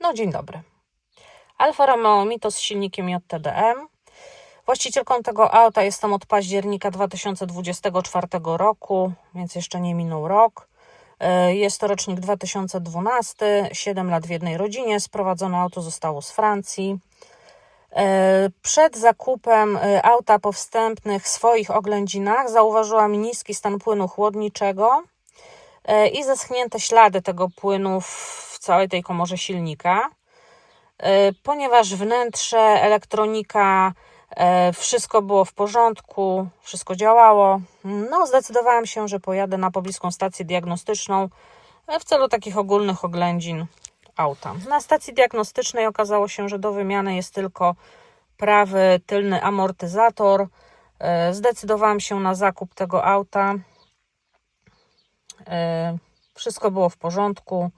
No dzień dobry. Alfa Romeo Mito z silnikiem JTDM. Właścicielką tego auta jestem od października 2024 roku, więc jeszcze nie minął rok. E, Jest to rocznik 2012, 7 lat w jednej rodzinie. Sprowadzone auto zostało z Francji. E, Przed zakupem e, auta po wstępnych swoich oględzinach zauważyłam niski stan płynu chłodniczego i zeschnięte ślady tego płynu w całej tej komorze silnika. E, Ponieważ wnętrze, elektronika, e, wszystko było w porządku, wszystko działało, no zdecydowałam się, że pojadę na pobliską stację diagnostyczną e, w celu takich ogólnych oględzin auta. Na stacji diagnostycznej okazało się, że do wymiany jest tylko prawy tylny amortyzator. Zdecydowałam się na zakup tego auta. Wszystko było w porządku.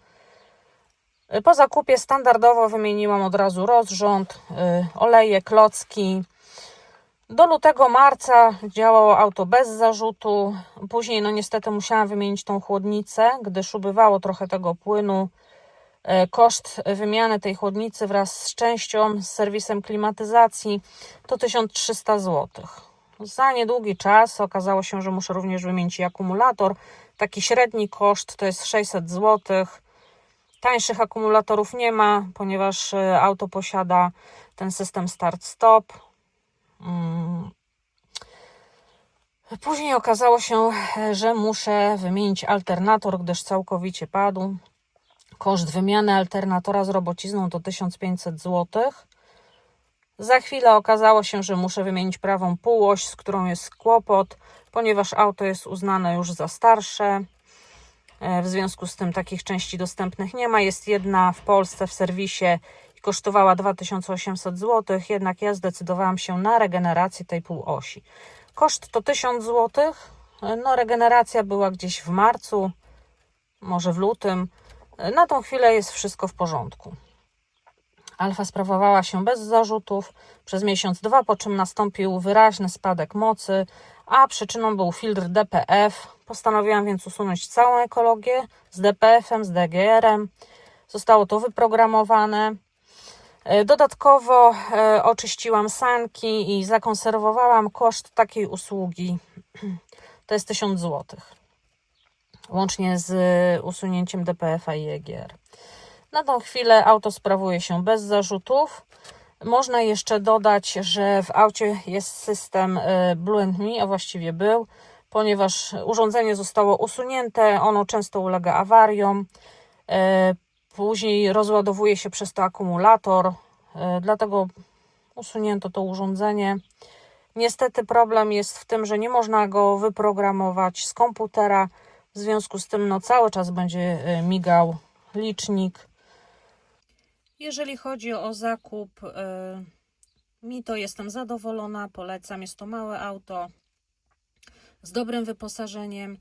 Po zakupie standardowo wymieniłam od razu rozrząd, y, oleje, klocki. Do lutego, marca działało auto bez zarzutu. Później, no niestety, musiałam wymienić tą chłodnicę, gdyż ubywało trochę tego płynu. E, Koszt wymiany tej chłodnicy wraz z częścią, z serwisem klimatyzacji to 1300 zł. Za niedługi czas okazało się, że muszę również wymienić akumulator. Taki średni koszt to jest 600 zł. Tańszych akumulatorów nie ma, ponieważ e, auto posiada ten system start-stop. Mm. Później okazało się, e, że muszę wymienić alternator, gdyż całkowicie padł. Koszt wymiany alternatora z robocizną to 1500 zł. Za chwilę okazało się, że muszę wymienić prawą półoś, z którą jest kłopot, ponieważ auto jest uznane już za starsze. E, W związku z tym takich części dostępnych nie ma. Jest jedna w Polsce w serwisie i kosztowała 2800 zł, jednak ja zdecydowałam się na regenerację tej półosi. Koszt to 1000 zł. E, No, regeneracja była gdzieś w marcu, może w lutym. E, Na tą chwilę jest wszystko w porządku. Alfa sprawowała się bez zarzutów przez miesiąc, dwa, po czym nastąpił wyraźny spadek mocy, a przyczyną był filtr DPF. Postanowiłam więc usunąć całą ekologię z DPF-em, z DGR-em. Zostało to wyprogramowane. E, Dodatkowo e, oczyściłam sanki i zakonserwowałam koszt takiej usługi. To jest 1000 zł. Łącznie z e, usunięciem DPF-a i EGR. Na tą chwilę auto sprawuje się bez zarzutów. Można jeszcze dodać, że w aucie jest system e, Blue Me, a właściwie był, ponieważ urządzenie zostało usunięte, ono często ulega awariom. E, Później rozładowuje się przez to akumulator, e, dlatego usunięto to urządzenie. Niestety problem jest w tym, że nie można go wyprogramować z komputera, w związku z tym no, cały czas będzie migał licznik. Jeżeli chodzi o zakup, e, mi to jestem zadowolona, polecam. Jest to małe auto z dobrym wyposażeniem.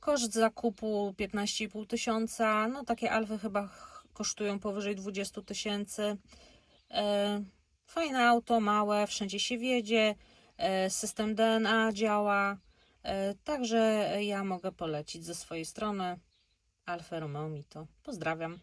Koszt zakupu 15,5 tysiąca. No takie alfy chyba ch- kosztują powyżej 20 tysięcy. E, Fajne auto, małe, wszędzie się wiedzie. e, System DNA działa. Także ja mogę polecić ze swojej strony Alfa Romeo Mito. Pozdrawiam.